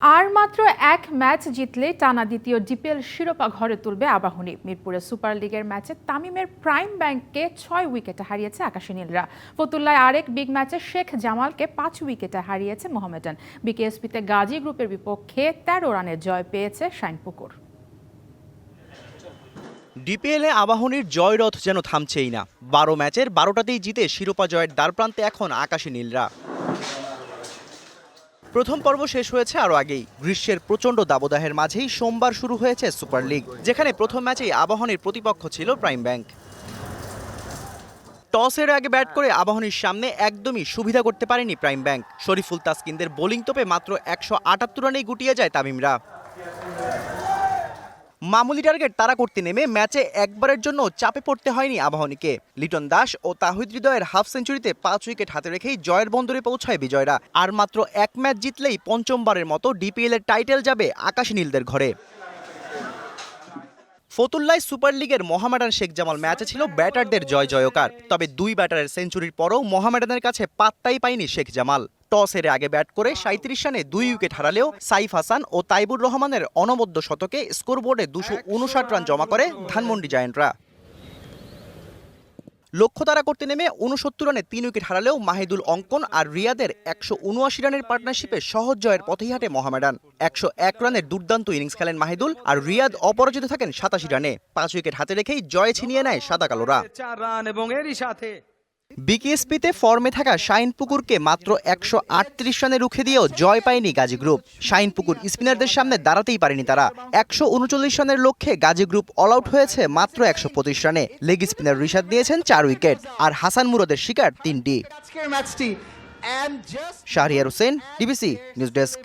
আর মাত্র এক ম্যাচ জিতলে টানা দ্বিতীয় ডিপিএল শিরোপা ঘরে তুলবে আবাহনী। মিরপুরে সুপার লিগের ম্যাচে তামিমের প্রাইম ব্যাংককে ছয় উইকেটে হারিয়েছে আকাশী নীলরা। ফতুল্লায় আরেক বিগ ম্যাচে শেখ জামালকে পাঁচ উইকেটে হারিয়েছে মোহামেডান। বিকেএসপিতে গাজী গ্রুপের বিপক্ষে তেরো রানের জয় পেয়েছে শাইনপুকুর ডিপিএলে আবাহনীর জয়রথ যেন থামছেই না। বারো ম্যাচের বারোটাতেই জিতে শিরোপা জয়ের দ্বারপ্রান্তে এখন আকাশী নীলরা। প্রথম পর্ব শেষ হয়েছে আরও আগেই। গ্রীষ্মের প্রচণ্ড দাবদাহের মাঝেই সোমবার শুরু হয়েছে সুপার লিগ, যেখানে প্রথম ম্যাচেই আবাহনীর প্রতিপক্ষ ছিল প্রাইম ব্যাংক। টসের আগে ব্যাট করে আবাহনীর সামনে একদমই সুবিধা করতে পারেনি প্রাইম ব্যাংক। শরীফুল তাসকিনদের বোলিং তোপে মাত্র একশো আটাত্তর রানেই গুটিয়ে যায় তামিমরা। মামুলি টার্গেট তারা করতে নেমে ম্যাচে একবারের জন্য চাপে পড়তে হয়নি আবাহনীকে। লিটন দাস ও তাহিদ হৃদয়ের হাফ সেঞ্চুরিতে পাঁচ উইকেট হাতে রেখেই জয়ের বন্দরে পৌঁছায় বিজয়রা। আর মাত্র এক ম্যাচ জিতলেই পঞ্চমবারের মতো ডিপিএল এর টাইটেল যাবে আকাশ নীলদের ঘরে। ফতুল্লায় সুপার লিগের মহামেডান শেখ জামাল ম্যাচে ছিল ব্যাটারদের জয় জয়কার, তবে দুই ব্যাটারের সেঞ্চুরির পরও মহামেডানের কাছে পাত্তাই পায়নি শেখ জামাল। টস হেরে আগে ব্যাট করে সাঁত্রিশ রানে দুই উইকেট হারালেও সাইফ হাসান ও তাইবুর রহমানের অনবদ্য শতকে স্কোরবোর্ডে দুশো রান জমা করে ধানমন্ডি জায়েন্টরা। লক্ষ্য তারা করতে নেমে উনসত্তর রানে তিন উইকেট হারালেও মাহিদুল অঙ্কন আর রিয়াদের একশো উনআশি রানের পার্টনারশিপে সহজ জয়ের পথেই হাঁটে মোহামেডান। একশো এক রানের দুর্দান্ত ইনিংস খেলেন মাহিদুল আর রিয়াদ অপরাজিত থাকেন সাতাশি রানে। পাঁচ উইকেট হাতে রেখেই জয় ছিনিয়ে নেয় সাদা কালোরা। চার রান এবং এরই সাথে বিকেএসপিতে ফর্মে থাকা শাইন পুকুরকে মাত্র একশো আটত্রিশ রানে রুখে দিয়েও জয় পায়নি গাজী গ্রুপ। শাইন পুকুর স্পিনারদের সামনে দাঁড়াতেই পারেনি তারা। একশো উনচল্লিশ রানের লক্ষ্যে গাজী গ্রুপ অল আউট হয়েছে মাত্র একশো পঁচিশ রানে। লেগ স্পিনার রিশাদ দিয়েছেন চার উইকেট আর হাসান মুরাদের শিকার তিনটি। Shahriar Hossain DBC news desk.